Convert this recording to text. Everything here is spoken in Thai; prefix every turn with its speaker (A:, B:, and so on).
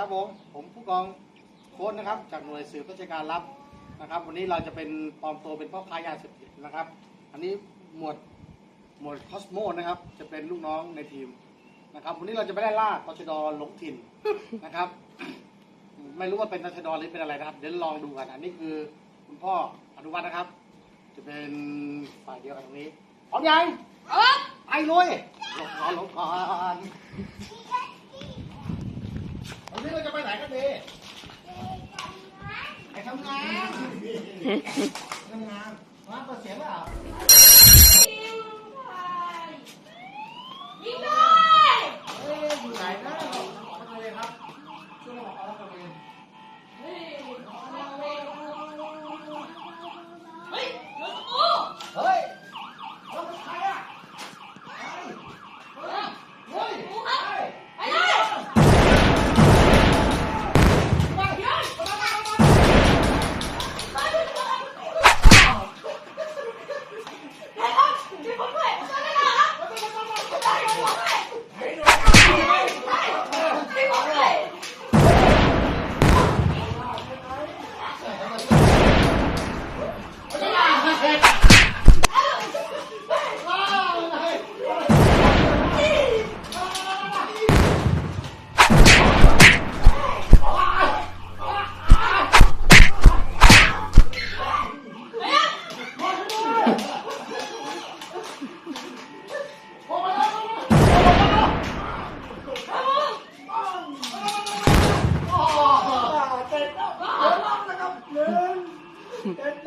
A: ครับผมผมผู้กองโค้ดนะครับจากหน่วยสืบราชการรับนะครับ วันนี้เราจะเป็นปลอมตัวเป็นพ่อค้ายาเสพติดนะครับ อันนี้หมวดหมวดคอสโมนะครับ จะเป็นลูกน้องในทีมนะครับ วันนี้เราจะไปไล่ล่าตชดหลงถิ่นนะครับ ไม่รู้ว่าเป็นตชดหรือเป็นอะไรนะครับ เดี๋ยวลองดูกันอันนี้คือคุณพ่ออนุวัฒน์นะครับ จะเป็นฝ่ายเดียวกันตรงนี้พร้อมยังไปเลยหลบก่อนหลบก่อนวัน ทำงานทำงานว่าปอเสียเปล่า Hm.